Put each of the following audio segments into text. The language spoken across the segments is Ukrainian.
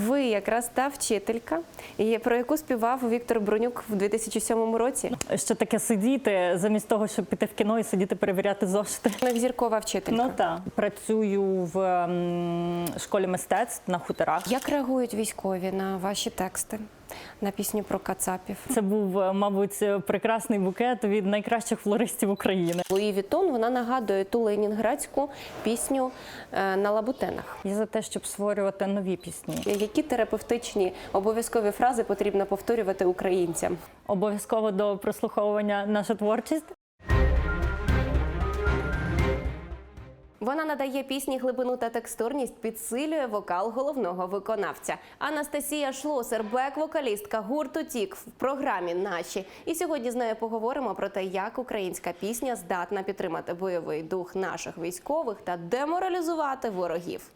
Ви якраз та вчителька, про яку співав Віктор Бронюк в 2007 році. Що таке сидіти замість того, щоб піти в кіно і сидіти перевіряти зошити? Зіркова вчителька. Ну так. Працюю в м, школі мистецтв на хуторах. Як реагують військові на ваші тексти, на пісню про кацапів? Це був, е, мабуть, прекрасний букет від найкращих флористів України. Луї Вітон вона нагадує ту ленінградську пісню е, на лабутенах. Я за те, щоб створювати нові пісні. Які терапевтичні обов'язкові фрази потрібно повторювати українцям? Обов'язково до прослуховування наша творчість. Вона надає пісні глибину та текстурність, підсилює вокал головного виконавця. Анастасія Шлосер, бек-вокалістка гурту Тік в програмі Наші. І сьогодні з нею поговоримо про те, як українська пісня здатна підтримати бойовий дух наших військових та деморалізувати ворогів.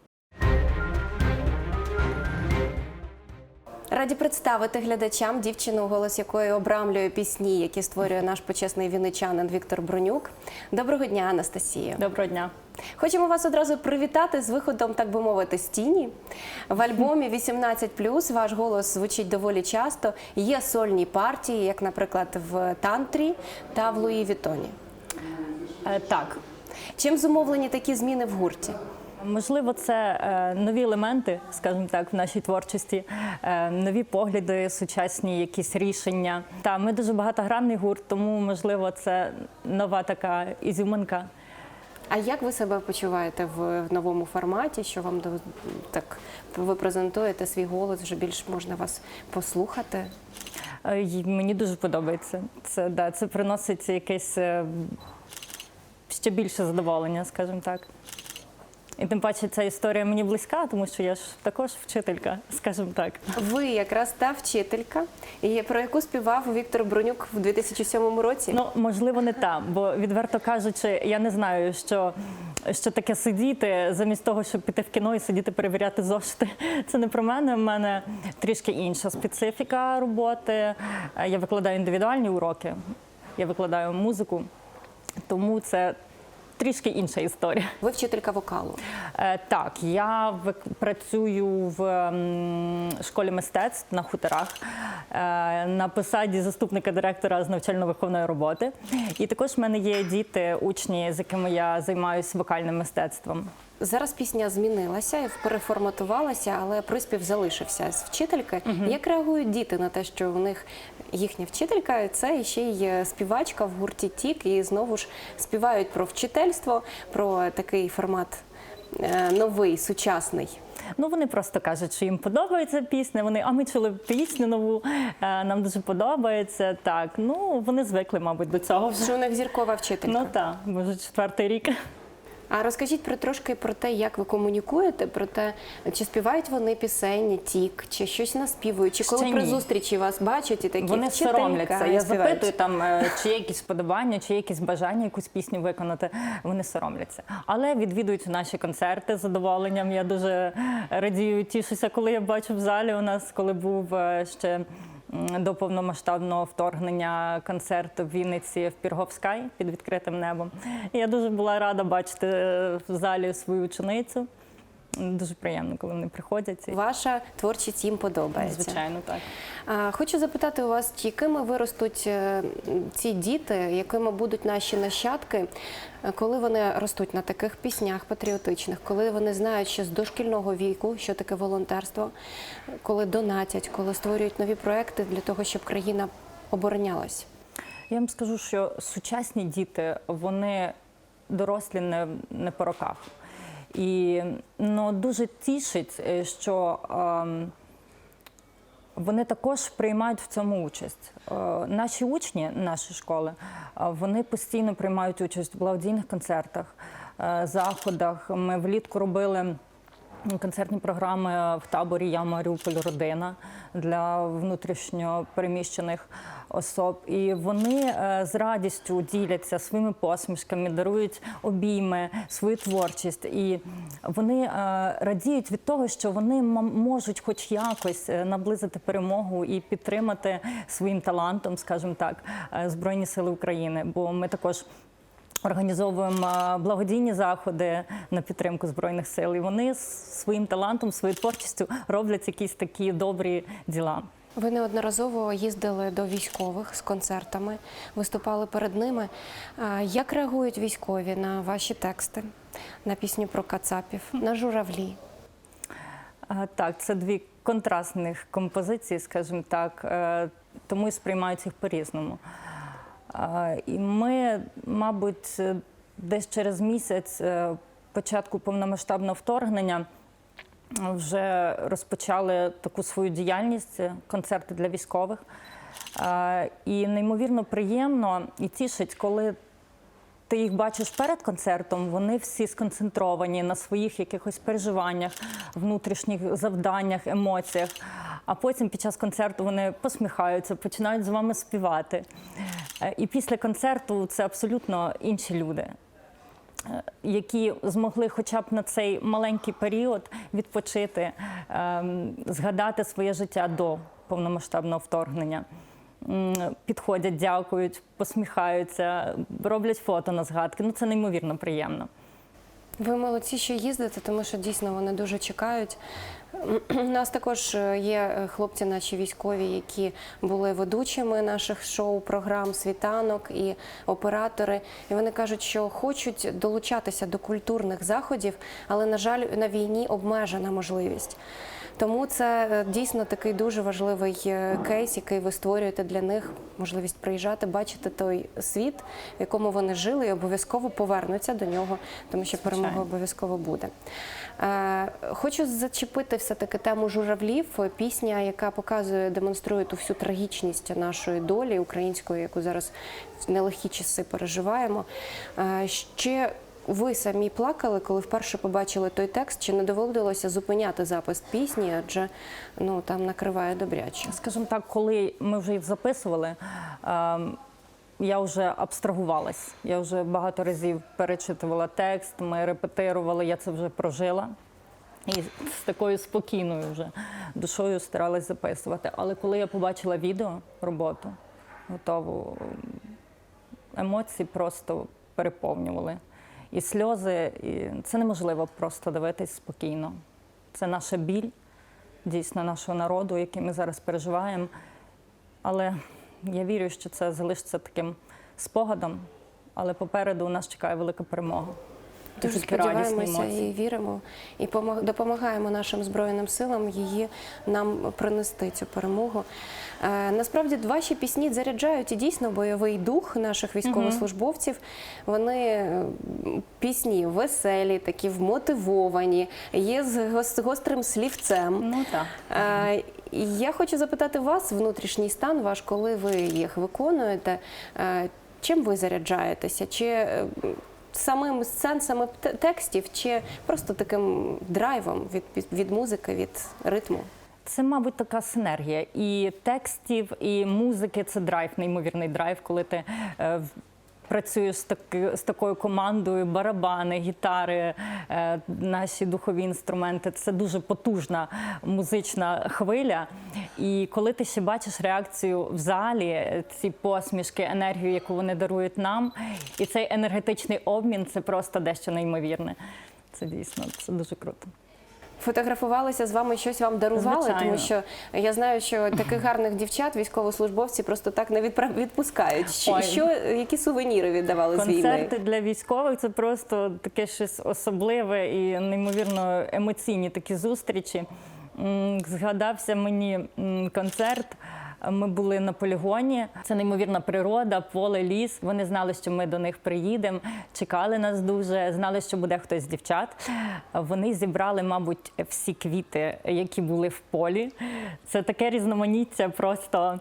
Раді представити глядачам дівчину, голос якої обрамлює пісні, які створює наш почесний вінничанин Віктор Бронюк. Доброго дня, Анастасія. Доброго дня. Хочемо вас одразу привітати з виходом, так би мовити, з тіні. В альбомі 18+, ваш голос звучить доволі часто. Є сольні партії, як, наприклад, в Тантрі та в Луї Вітоні. Е, так, Чим зумовлені такі зміни в гурті? Можливо, це е, нові елементи, скажімо так, в нашій творчості, е, нові погляди, сучасні якісь рішення. Та ми дуже багатогранний гурт, тому можливо це нова така ізюминка. А як ви себе почуваєте в, новому форматі? Що вам так ви презентуєте свій голос? Вже більш можна вас послухати? Е, Мені дуже подобається. Це да, це приносить якесь ще більше задоволення, скажімо так. І тим паче ця історія мені близька, тому що я ж також вчителька, скажімо так. Ви якраз та вчителька, і про яку співав Віктор Бронюк в 2007 році. Ну, можливо, не та, бо відверто кажучи, я не знаю, що, що таке сидіти замість того, щоб піти в кіно і сидіти перевіряти зошити. Це не про мене. У мене трішки інша специфіка роботи. Я викладаю індивідуальні уроки, я викладаю музику, тому це трішки інша історія. Ви вчителька вокалу. Е, Так, я працюю в школі мистецтв на хуторах е, на посаді заступника директора з навчально-виховної роботи. І також в мене є діти, учні, з якими я займаюся вокальним мистецтвом. Зараз пісня змінилася і переформатувалася, але приспів залишився з вчительки. Як реагують діти на те, що у них їхня вчителька це ще й е, співачка в гурті Тік, і знову ж співають про вчительство, про такий формат е, новий, сучасний. Ну, вони просто кажуть, що їм подобається пісня. Вони, а ми чули пісню нову, е, нам дуже подобається. Так, ну вони звикли, мабуть, до цього. Що у них зіркова вчителька. Ну так, може, четвертий рік. А розкажіть про трошки про те, як ви комунікуєте, про те, чи співають вони пісені тік, чи щось наспівують, чи коли Ще при ні. зустрічі вас бачать і такі Вони «Вчителька», соромляться. Я співають. запитую там, е, чи є якісь вподобання, чи є якісь бажання якусь пісню виконати. Вони соромляться. Але відвідують наші концерти з задоволенням. Я дуже радію, тішуся, коли я бачу в залі. У нас коли був е, ще. До повномасштабного вторгнення концерт в Вінниці в Пірговскай під відкритим небом. Я дуже була рада бачити е, в залі свою ученицю. Дуже приємно, коли вони приходять. Ваша творчість їм подобається. Звичайно, так. Хочу запитати у вас, якими виростуть е, ці діти, якими будуть наші нащадки, е, коли вони ростуть на таких піснях патріотичних, коли вони знають ще з дошкільного віку, що таке волонтерство, коли донатять, коли створюють нові проекти для того, щоб країна оборонялась. Я вам скажу, що сучасні діти вони дорослі не, не по роках. І ну, дуже тішить, е, що ем, вони також приймають в цьому участь. Е, наші учні, наші школи, е, вони постійно приймають участь в благодійних концертах, заходах. Ми влітку робили. Концертні програми в таборі Я Маріуполь родина для внутрішньо переміщених особ. І вони е, з радістю діляться своїми посмішками, дарують обійми, свою творчість. І вони е, радіють від того, що вони можуть хоч якось е, наблизити перемогу і підтримати своїм талантом, скажімо так, Збройні Сили України. Бо ми також Організовуємо благодійні заходи на підтримку збройних сил, і вони своїм талантом, своєю творчістю роблять якісь такі добрі діла. Ви неодноразово їздили до військових з концертами, виступали перед ними. Як реагують військові на ваші тексти, на пісню про кацапів, на журавлі? Так, це дві контрастних композиції, скажімо так, е, тому і сприймають їх по-різному. Е, І ми, мабуть, десь через місяць е, початку повномасштабного вторгнення вже розпочали таку свою діяльність, е, концерти для військових. І неймовірно приємно і тішить, коли ти їх бачиш перед концертом, вони всі сконцентровані на своїх якихось переживаннях, внутрішніх завданнях, емоціях. А потім під час концерту вони посміхаються, починають з вами співати. Е, І після концерту це абсолютно інші люди, е, які змогли хоча б на цей маленький період відпочити, ем, згадати своє життя до повномасштабного вторгнення. Підходять, дякують, посміхаються, роблять фото на згадки. Ну це неймовірно приємно. Ви молодці, що їздите, тому що дійсно вони дуже чекають. У нас також е, є е, хлопці, наші військові, які були ведучими наших шоу-програм світанок і оператори. І вони кажуть, що хочуть долучатися до культурних заходів, але на жаль, на війні обмежена можливість. Тому це е, дійсно такий дуже важливий кейс, який ви створюєте для них, можливість приїжджати, бачити той світ, в якому вони жили, і обов'язково повернуться до нього, тому що перемога обов'язково буде. Хочу зачепити все-таки тему журавлів. Пісня, яка показує, демонструє ту всю трагічність нашої долі української, яку зараз в нелегкі часи переживаємо. Е, Ще ви самі плакали, коли вперше побачили той текст, чи не доводилося зупиняти запис пісні, адже ну там накриває добряче. Скажімо так, коли ми вже їх записували, ем, я вже абстрагувалась. Я вже багато разів перечитувала текст, ми репетирували, я це вже прожила. І з такою спокійною вже душою старалась записувати. Але коли я побачила відео, роботу готову, емоції просто переповнювали. І сльози, і це неможливо просто дивитись спокійно. Це наша біль, дійсно нашого народу, який ми зараз переживаємо. Але я вірю, що це залишиться таким спогадом. Але попереду нас чекає велика перемога. Дуже сподіваємося і віримо, і допомагаємо нашим збройним силам її нам принести цю перемогу. Е, насправді, ваші пісні заряджають і дійсно бойовий дух наших військовослужбовців. Вони е, пісні веселі, такі вмотивовані, є з гос- гострим слівцем. Ну так. Е, Я хочу запитати вас, внутрішній стан ваш, коли ви їх виконуєте, чим ви заряджаєтеся? Чи самим сенсами текстів, чи просто таким драйвом від, від, музики, від ритму? Це, мабуть, така синергія і текстів, і музики. Це драйв, неймовірний драйв, коли ти працюєш з, таки, з такою командою, барабани, гітари, е, наші духові інструменти. Це дуже потужна музична хвиля. І коли ти ще бачиш реакцію в залі, е, ці посмішки, енергію, яку вони дарують нам, і цей енергетичний обмін це просто дещо неймовірне. Це дійсно це дуже круто. Фотографувалися з вами, щось вам дарували, Звичайно. тому що я знаю, що таких гарних дівчат військовослужбовці просто так не відправ... відпускають. Що, Ой. що, які сувеніри віддавали з війни? Концерти для військових це просто таке щось особливе і неймовірно емоційні такі зустрічі. Згадався мені концерт. Ми були на полігоні. Це неймовірна природа, поле, ліс. Вони знали, що ми до них приїдемо, чекали нас дуже, знали, що буде хтось з дівчат. Вони зібрали, мабуть, всі квіти, які були в полі. Це таке різноманіття просто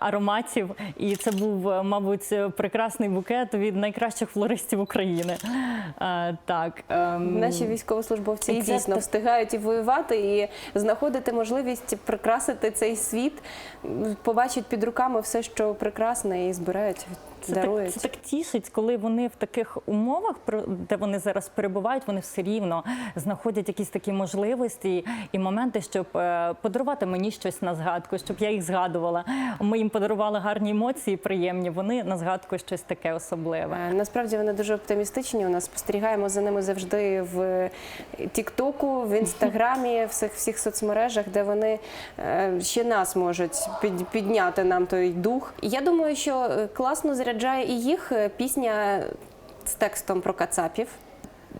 ароматів. І це був, е, мабуть, прекрасний букет від найкращих флористів України. Е, Так, ем, Наші військовослужбовці і це дійсно встигають і воювати, і знаходити можливість прикрасити цей світ, побачать під руками все, що прекрасне, і збирають це дарують. Так, це так тішить, коли вони в таких умовах, де вони зараз перебувають, вони все рівно знаходять якісь такі можливості і моменти, щоб е, подарувати мені щось на згадку, щоб я їх згадувала. Ми їм подарували гарні емоції, приємні. Вони на згадку щось таке особливе. Е, Насправді вони дуже оптимістичні. У нас спостерігаємо за ними завжди в Тіктоку, в інстаграмі, в всіх всіх соцмережах, де вони е, ще нас можуть підняти нам той дух. Я думаю, що е, класно заряджає і їх е, пісня з текстом про кацапів.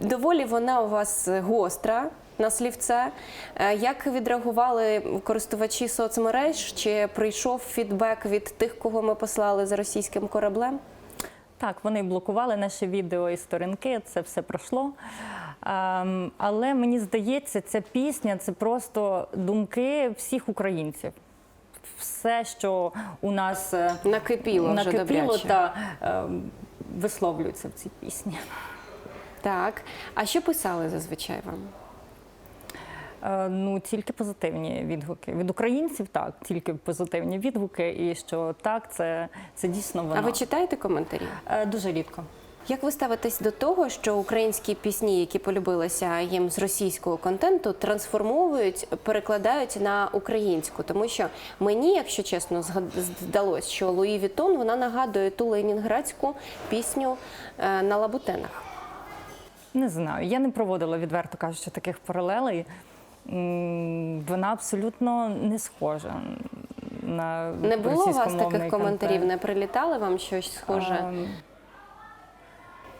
Доволі вона у вас гостра. На слівце. Е, Як відреагували користувачі соцмереж? Чи прийшов фідбек від тих, кого ми послали за російським кораблем? Так, вони блокували наші відео і сторінки, це все пройшло. Ем, але мені здається, ця пісня це просто думки всіх українців. Все, що у нас е, Накипіло вже накипіло та ем, висловлюється в цій пісні. Так. А що писали зазвичай вам? Е, Ну, тільки позитивні відгуки. Від українців так, тільки позитивні відгуки, і що так, це, це дійсно воно. А ви читаєте коментарі? Е, Дуже рідко. Як ви ставитесь до того, що українські пісні, які полюбилися їм з російського контенту, трансформовують, перекладають на українську? Тому що мені, якщо чесно, здалось, що Луї Вітон вона нагадує ту ленінградську пісню е, на лабутенах. Не знаю. Я не проводила, відверто кажучи, таких паралелей. Вона абсолютно не схожа на Не було у вас таких коментарів? Не прилітали вам щось схоже Ем,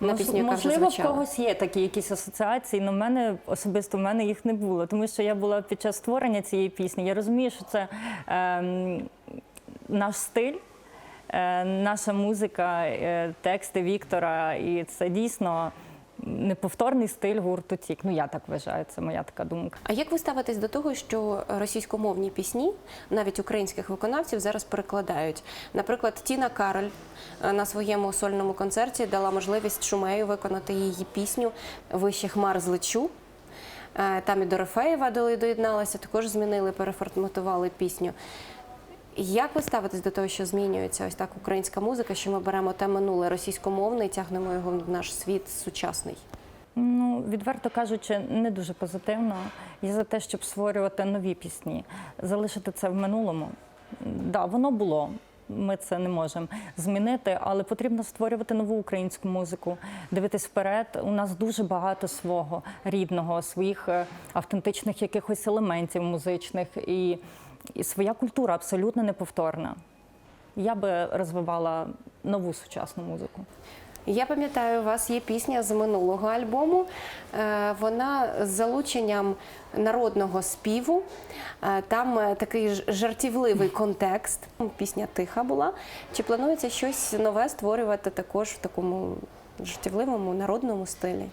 на пісню, яка вже Можливо, в звучала? когось є такі якісь асоціації, але в мене особисто в мене їх не було, тому що я була під час створення цієї пісні. Я розумію, що це е, наш стиль. е, Наша музика, е, тексти Віктора, і це дійсно неповторний стиль гурту Тік. Ну я так вважаю, це моя така думка. А як ви ставитесь до того, що російськомовні пісні, навіть українських виконавців, зараз перекладають? Наприклад, Тіна Кароль е, на своєму сольному концерті дала можливість Шумею виконати її пісню Вище хмар злечу. Е, Там і Дорофеєва доєдналася, також змінили, переформатували пісню. Як ви ставитесь до того, що змінюється ось так українська музика, що ми беремо те минуле російськомовне і тягнемо його в наш світ сучасний? Ну, відверто кажучи, не дуже позитивно. Я за те, щоб створювати нові пісні, залишити це в минулому. Да, воно було. Ми це не можемо змінити, але потрібно створювати нову українську музику, дивитись вперед. У нас дуже багато свого рідного, своїх е, автентичних якихось елементів музичних, і, і своя культура абсолютно неповторна. Я би розвивала нову сучасну музику. Я пам'ятаю, у вас є пісня з минулого альбому. Е, Вона з залученням народного співу. Е, Там е, такий жартівливий контекст. Пісня тиха була. Чи планується щось нове створювати також в такому жартівливому народному стилі?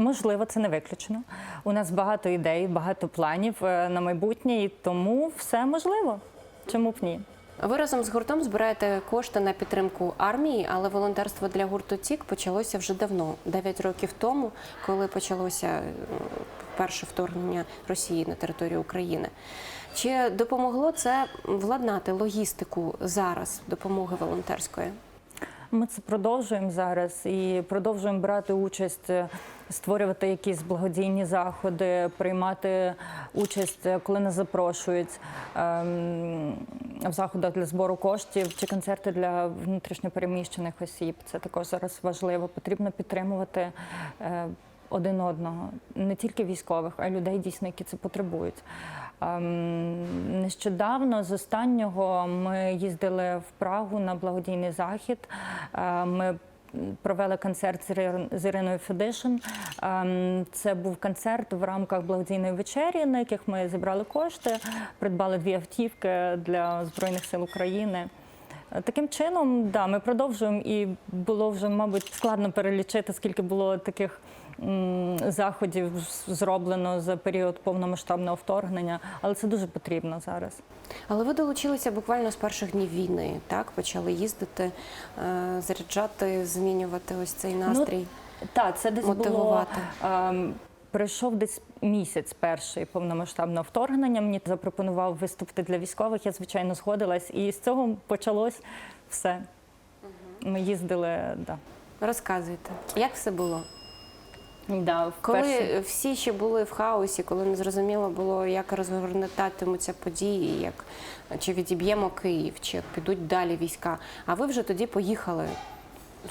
Можливо, це не виключено. У нас багато ідей, багато планів е, на майбутнє, і тому все можливо. Чому б ні? Ви разом з гуртом збираєте кошти на підтримку армії, але волонтерство для гурту Тік почалося вже давно, 9 років тому, коли почалося е, перше вторгнення Росії на територію України. Чи допомогло це владнати логістику зараз допомоги волонтерської? Ми це продовжуємо зараз і продовжуємо брати участь, е, створювати якісь благодійні заходи, приймати участь, е, коли нас запрошують ем, в заходах для збору коштів чи концерти для внутрішньопереміщених осіб. Це також зараз важливо. Потрібно підтримувати. е, Один одного, не тільки військових, а й людей дійсно, які це потребують. Ем, Нещодавно з останнього ми їздили в Прагу на благодійний захід. Е, Ми провели концерт з Іри- з Іриною Федишин. Ем, Це був концерт в рамках благодійної вечері, на яких ми зібрали кошти, придбали дві автівки для Збройних сил України. Таким чином, да, ми продовжуємо, і було вже, мабуть, складно перелічити, скільки було таких заходів зроблено за період повномасштабного вторгнення, але це дуже потрібно зараз. Але ви долучилися буквально з перших днів війни, так? Почали їздити, е, заряджати, змінювати ось цей настрій. Так, це десь Мотивувати. було. ем, Пройшов десь місяць перший повномасштабного вторгнення. Мені запропонував виступити для військових. Я звичайно згодилась, і з цього почалось все. Ми їздили, да. Розказуйте, як все було? Да, Коли вперше. всі ще були в хаосі, коли не зрозуміло було, як розгорнутатимуться події, як чи відіб'ємо Київ, чи як підуть далі війська. А ви вже тоді поїхали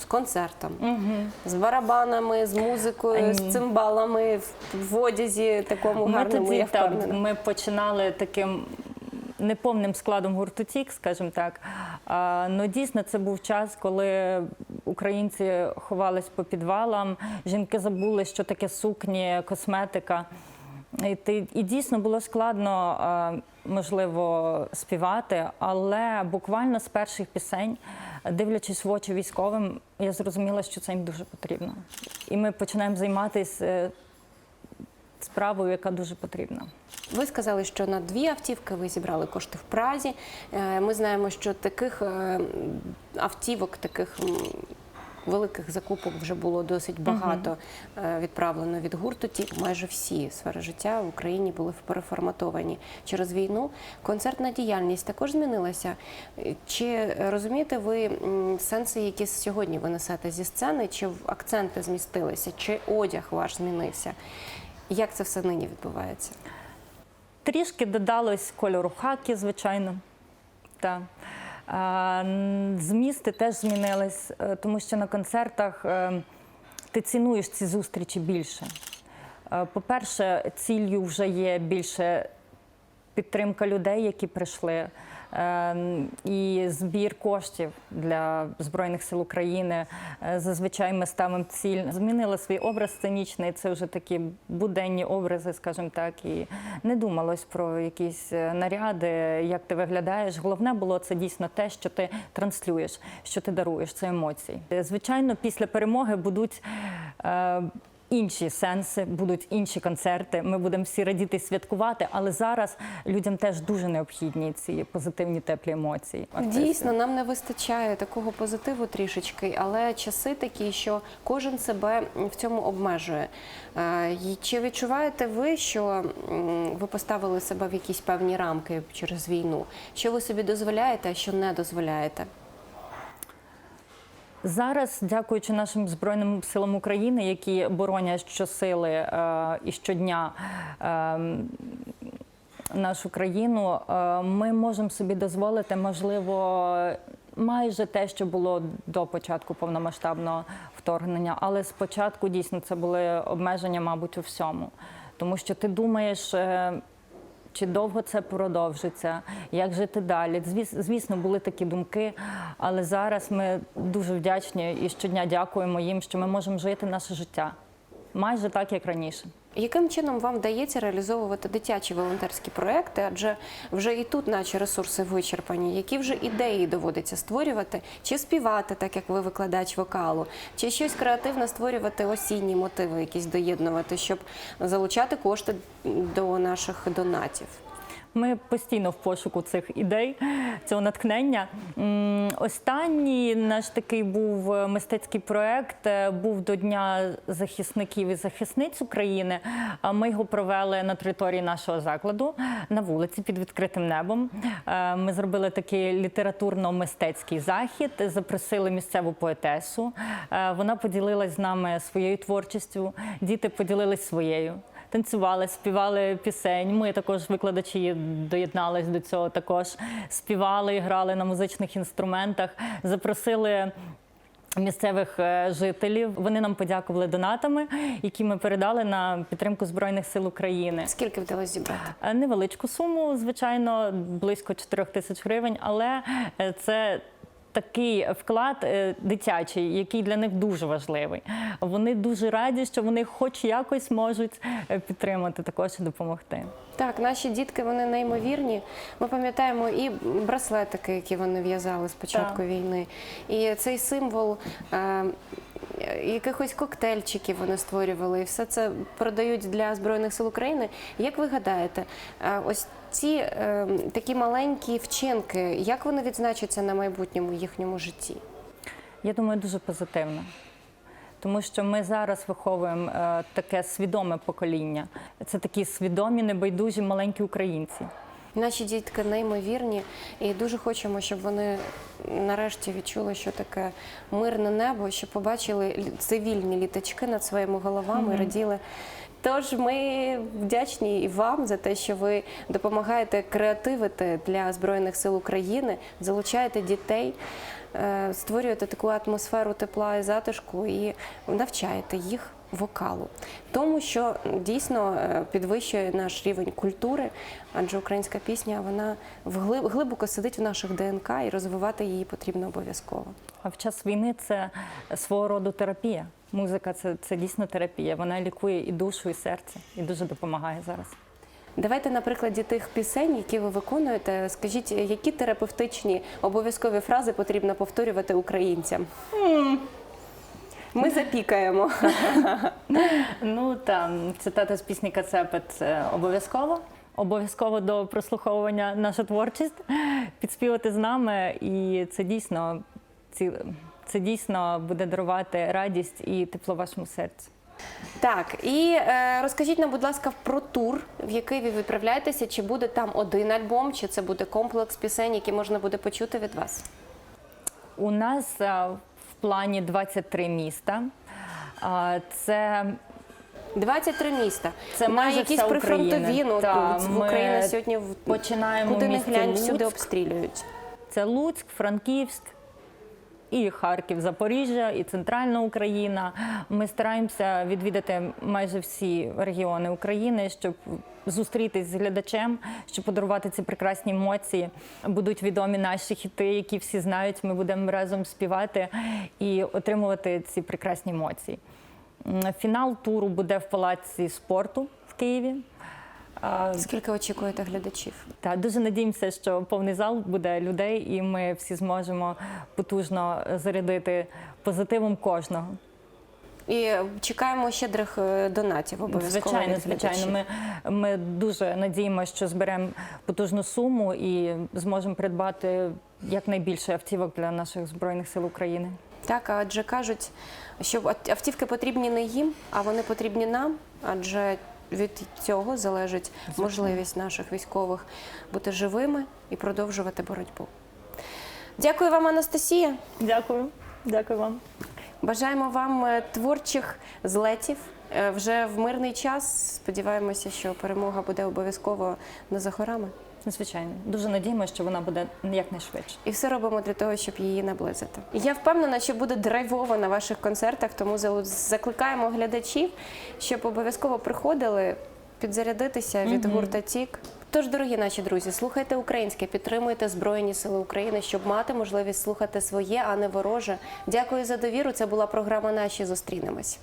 з концертом, Мгм. з барабанами, з музикою, Ем. з цимбалами в, в одязі такому Ми гарному. тоді я так, ми починали таким неповним складом гурту Тік, скажімо так. А, ну дійсно це був час, коли українці ховались по підвалам, жінки забули, що таке сукні, косметика. І, і дійсно було складно, можливо, співати, але буквально з перших пісень, дивлячись в очі військовим, я зрозуміла, що це їм дуже потрібно. І ми починаємо займатися е, справою, яка дуже потрібна. Ви сказали, що на дві автівки ви зібрали кошти в Празі. Е, Ми знаємо, що таких е, автівок, таких великих закупок вже було досить багато е, відправлено від гурту. Ті майже всі сфери життя в Україні були переформатовані через війну. Концертна діяльність також змінилася. Чи розумієте ви сенси, які сьогодні ви несете зі сцени? Чи акценти змістилися, чи одяг ваш змінився? Як це все нині відбувається? Трішки додалось кольору хакі, звичайно. Так. Змісти теж змінились, е, тому що на концертах е, ти цінуєш ці зустрічі більше. Е, По-перше, ціллю вже є більше підтримка людей, які прийшли, і збір коштів для Збройних сил України. Е, Зазвичай ми ставимо ціль. Змінили свій образ сценічний. Це вже такі буденні образи, скажімо так, і не думалось про якісь е, наряди, як ти виглядаєш. Головне було це дійсно те, що ти транслюєш, що ти даруєш, це емоції. Е, Звичайно, після перемоги будуть. Інші сенси, будуть інші концерти. Ми будемо всі радіти святкувати, але зараз людям теж дуже необхідні ці позитивні теплі емоції. Дійсно, нам не вистачає такого позитиву трішечки, але часи такі, що кожен себе в цьому обмежує. Е, Чи відчуваєте ви, що ви поставили себе в якісь певні рамки через війну? Що ви собі дозволяєте, а що не дозволяєте? Зараз, дякуючи нашим збройним силам України, які боронять щосили е, і щодня. Е, Нашу країну е, ми можемо собі дозволити, можливо, майже те, що було до початку повномасштабного вторгнення. Але спочатку дійсно це були обмеження, мабуть, у всьому. Тому що ти думаєш, е, чи довго це продовжиться, як жити далі. Звіс- Звісно, були такі думки, але зараз ми дуже вдячні і щодня дякуємо їм, що ми можемо жити наше життя майже так, як раніше. Яким чином вам вдається реалізовувати дитячі волонтерські проекти? Адже вже і тут, наче ресурси вичерпані. Які вже ідеї доводиться створювати, чи співати, так як ви викладач вокалу, чи щось креативне створювати осінні мотиви, якісь доєднувати, щоб залучати кошти до наших донатів? Ми постійно в пошуку цих ідей, цього натхнення. Останній наш такий був е, мистецький проект. е, Був до Дня захисників і захисниць України. Ми його провели на території нашого закладу на вулиці під відкритим небом. Е, Ми зробили такий літературно-мистецький захід, запросили місцеву поетесу. Вона поділилась з нами своєю творчістю. Діти поділились своєю танцювали, співали пісень. Ми також викладачі доєднались до цього. Також співали і грали на музичних інструментах. Запросили. Місцевих е, жителів вони нам подякували донатами, які ми передали на підтримку збройних сил України. Скільки вдалося зібрати? Е, Невеличку суму, звичайно, близько 4 тисяч гривень, але е, це. Такий вклад е, дитячий, який для них дуже важливий. Вони дуже раді, що вони хоч якось можуть е, підтримати також і допомогти. Так, наші дітки вони неймовірні. Ми пам'ятаємо і браслетики, які вони в'язали з початку Так. війни, і цей символ. Е- Якихось коктейльчиків вони створювали, і все це продають для збройних сил України. Як ви гадаєте, е, ось ці е, такі маленькі вчинки, як вони відзначаться на майбутньому їхньому житті? Я думаю, дуже позитивно. Тому що ми зараз виховуємо е, таке свідоме покоління. Це такі свідомі, небайдужі маленькі українці. Наші дітки неймовірні, і дуже хочемо, щоб вони нарешті відчули, що таке мирне небо, що побачили цивільні літачки над своїми головами і раділи. Тож ми вдячні і вам за те, що ви допомагаєте креативити для Збройних сил України, залучаєте дітей, створюєте таку атмосферу тепла і затишку і навчаєте їх вокалу. Тому що дійсно е, підвищує наш рівень культури, адже українська пісня вона глибоко сидить в наших ДНК і розвивати її потрібно обов'язково. А в час війни це свого роду терапія. Музика це, це дійсно терапія. Вона лікує і душу, і серце, і дуже допомагає зараз. Давайте на прикладі тих пісень, які ви виконуєте, скажіть, які терапевтичні обов'язкові фрази потрібно повторювати українцям? Ми запікаємо. Ну там цитата з пісні Кацепи це обов'язково. Обов'язково до прослуховування наша творчість, підспівати з нами, і це дійсно ці, це дійсно буде дарувати радість і тепло вашому серцю. Так, і е, розкажіть нам, будь ласка, про тур, в який ви відправляєтеся, чи буде там один альбом, чи це буде комплекс пісень, які можна буде почути від вас? У нас а, в плані 23 міста. А, Це 23 міста. Це на майже якісь вся прифронтові, Україна. ну, Та, в ми Україна сьогодні в- починаємо куди не місті глянь, всюди Луцьк. обстрілюють. Це Луцьк, Франківськ, і Харків, Запоріжжя, і Центральна Україна. Ми стараємося відвідати майже всі регіони України, щоб зустрітись з глядачем, щоб подарувати ці прекрасні емоції. Будуть відомі наші хіти, які всі знають. Ми будемо разом співати і отримувати ці прекрасні емоції. Фінал туру буде в палаці спорту в Києві. Скільки очікуєте глядачів? та дуже надіємося, що повний зал буде людей, і ми всі зможемо потужно зарядити позитивом кожного. І чекаємо щедрих е, донатів обов'язково. Звичайно, звичайно. Ми, ми дуже надіємося, що зберемо потужну суму і зможемо придбати якнайбільше автівок для наших збройних сил України. Так, адже кажуть, що автівки потрібні не їм, а вони потрібні нам, адже від цього залежить можливість наших військових бути живими і продовжувати боротьбу. Дякую вам, Анастасія. Дякую, дякую вам. Бажаємо вам е, творчих злетів е, вже в мирний час. Сподіваємося, що перемога буде обов'язково не за горами. Звичайно, дуже надіємося, що вона буде якнайшвидше. І все робимо для того, щоб її наблизити. Я впевнена, що буде драйвово на ваших концертах, тому закликаємо глядачів, щоб обов'язково приходили підзарядитися від гурта Тік. Тож, дорогі наші друзі, слухайте українське, підтримуйте Збройні Сили України, щоб мати можливість слухати своє, а не вороже. Дякую за довіру. Це була програма Наші зустрінемось.